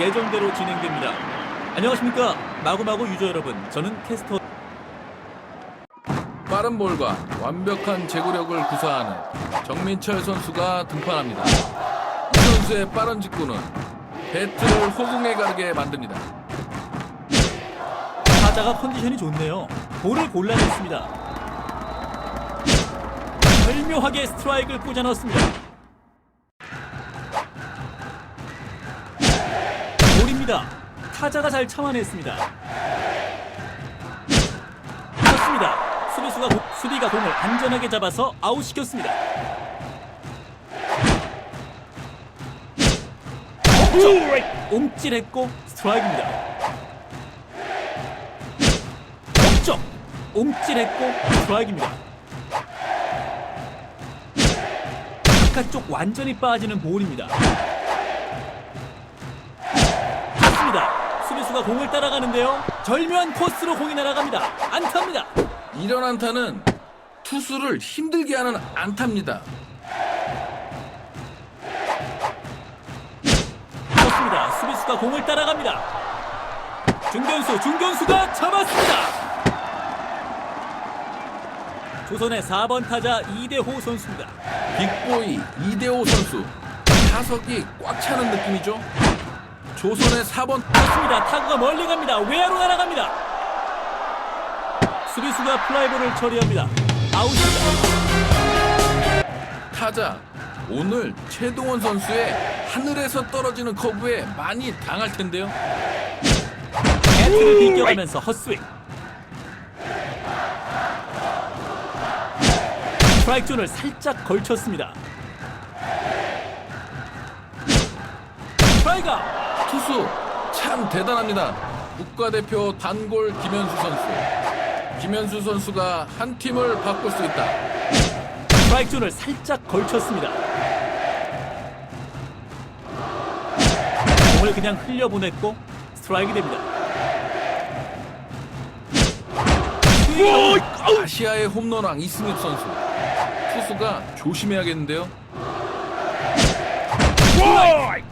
예정대로 진행됩니다. 안녕하십니까 마구마구 유저 여러분. 저는 캐스터 빠른 볼과 완벽한 제구력을 구사하는 정민철 선수가 등판합니다. 이 선수의 빠른 직구는 배트를 호응에 가르게 만듭니다. 타자가 컨디션이 좋네요. 볼을 골라냈습니다. 절묘하게 스트라이크를 꽂아 넣었습니다. 볼입니다. 타자가 잘 참아냈습니다. 쳤습니다. 수비수가 공- 수비가 공을 안전하게 잡아서 아웃시켰습니다. 옴찔했고 스트라이크입니다. 멈쩍 옴찔했고 스트라이크입니다. 바깥쪽 완전히 빠지는 볼입니다. 수비수가 공을 따라가는데요. 절묘한 코스로 공이 날아갑니다. 안타입니다. 이런 안타는 투수를 힘들게 하는 안타입니다. 좋습니다. 수비수가 공을 따라갑니다. 중견수, 중견수가 잡았습니다. 조선의 4번 타자 이대호 선수입니다. 빅보이 이대호 선수 타석이 꽉 차는 느낌이죠. 조선의 4번 좋습니다. 타구가 멀리 갑니다. 외야로 날아갑니다. 수비수가 플라이볼을 처리합니다. 아웃입니다. 타자 오늘 최동원 선수의 하늘에서 떨어지는 커브에 많이 당할 텐데요. 배트를 비껴가면서 헛스윙. 스트라이크 존을 살짝 걸쳤습니다. 스트라이크 투수 참 대단합니다. 국가대표 단골 김현수 선수. 김현수 선수가 한 팀을 바꿀 수 있다. 스트라이크 존을 살짝 걸쳤습니다. 공을 그냥 흘려보냈고 스트라이크 됩니다. 아시아의 홈런왕 이승엽 선수. 투수가 조심해야겠는데요. 그렇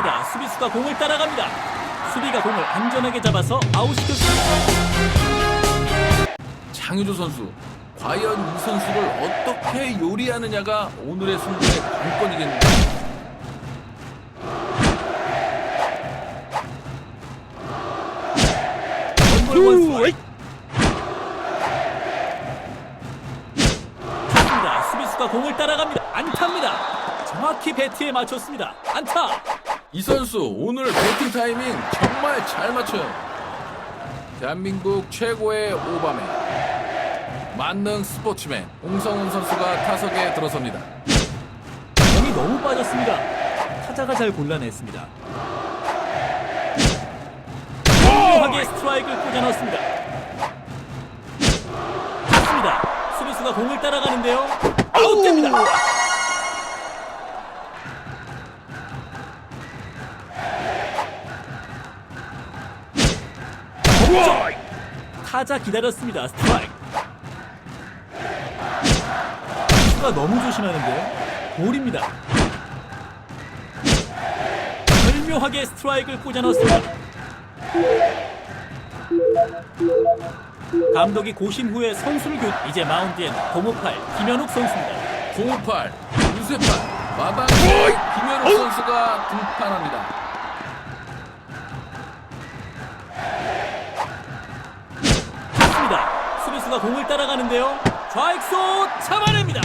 습니다. 수비수가 공을 따라갑니다. 수비가 공을 안전하게 잡아서 아웃시켰습니다. 장유조 선수. 과연 이 선수를 어떻게 요리하느냐가 오늘의 승부의 관건이겠는데. 수비수가 공을 따라갑니다. 안타입니다. 정확히 배트에 맞췄습니다. 안타. 이 선수 오늘 배팅 타이밍 정말 잘 맞춰요. 대한민국 최고의 오바맨 만능 스포츠맨 홍성훈 선수가 타석에 들어섭니다. 공이 너무 빠졌습니다. 타자가 잘 골라냈습니다. 훌륭하게 스트라이크를 꽂아 넣었습니다. 좋습니다. 수비수가 공을 따라가는데요. 아웃됩니다. 타자 기다렸습니다. 스트라이크. 수가 너무 조심하는데요. 볼입니다. 절묘하게 스트라이크를 꽂아 넣었습니다. 감독이 고심 후에 선수를 교 이제 마운드엔 고무팔 김현욱 선수입니다. 058 유세판 마당에 김현욱 선수가 등판합니다. 수비수가 공을 따라가는데요. 좌익수 잡아냅니다.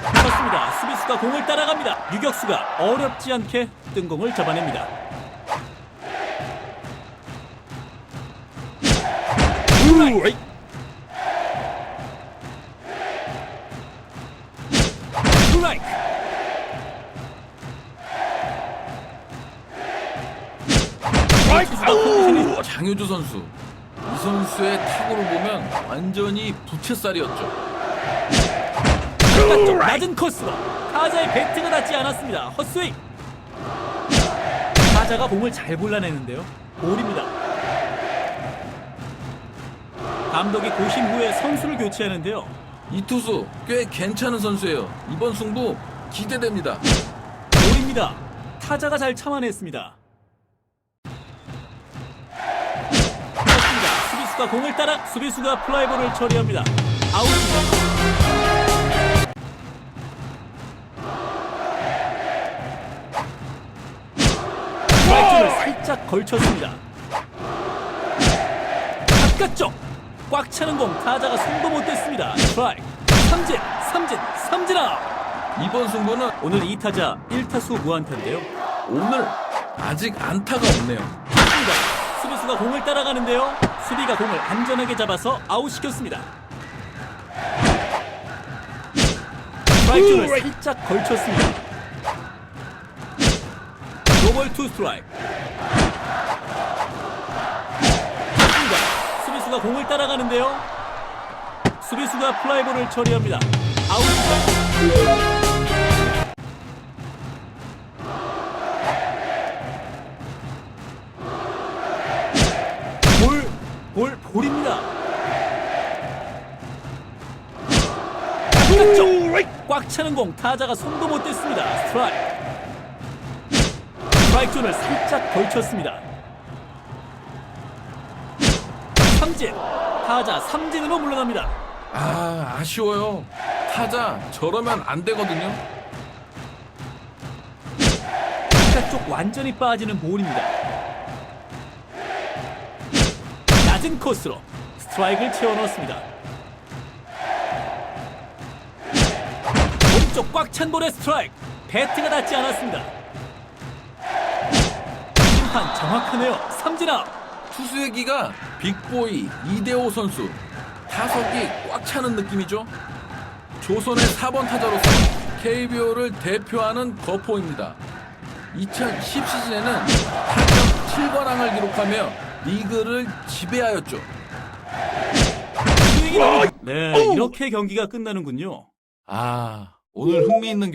그렇습니다. 수비수가 공을 따라갑니다. 유격수가 어렵지 않게 뜬공을 잡아냅니다. 스 장효주 선수 이 선수의 타구를 보면 완전히 부채살이었죠. 바깥쪽 낮은 코스로 타자의 배트가 닿지 않았습니다. 헛스윙. 타자 타자가 공을 잘 골라내는데요. 볼입니다. 감독이 고심 후에 선수를 교체하는데요. 이 투수 꽤 괜찮은 선수예요. 이번 승부 기대됩니다. 볼입니다. 타자가 잘 참아냈습니다. 수비수가 공을 따라 수비수가 플라이볼을 처리합니다. 아웃입니다. 스트라이크를 살짝 걸쳤습니다. 바깥쪽 꽉 차는 공 타자가 손도 못 댔습니다. 스트라이크 삼진 삼진 삼진아 이번 승부는 오늘 2타자 1타수 무안타인데요. 오늘 아직 안타가 없네요. 수비수가 공을 따라가는데요. 수비가 공을 안전하게 잡아서 아웃시켰습니다. 스트라이크를 살짝 걸쳤습니다. 노볼 투 스트라이크. 수비수가 공을 따라가는데요. 수비수가 플라이볼을 처리합니다. 아웃 차는 공 타자가 손도 못 댔습니다. 스트라이크. 스트라이크 존을 살짝 걸쳤습니다. 삼진. 타자 삼진으로 물러납니다. 아 아쉬워요. 타자 저러면 안 되거든요. 바깥쪽 완전히 빠지는 볼입니다. 낮은 코스로 스트라이크를 채워 넣었습니다. 몸쪽 꽉 찬 볼의 스트라이크. 배트가 닿지 않았습니다. 심판 정확하네요. 삼진아. 투수의 기가 빅보이 이대호 선수 타석이 꽉 차는 느낌이죠. 조선의 4번 타자로서 KBO를 대표하는 거포입니다. 2010 시즌에는 타격 7관왕을 기록하며 리그를 지배하였죠. 네, 이렇게 경기가 끝나는군요. 아 오늘 흥미있는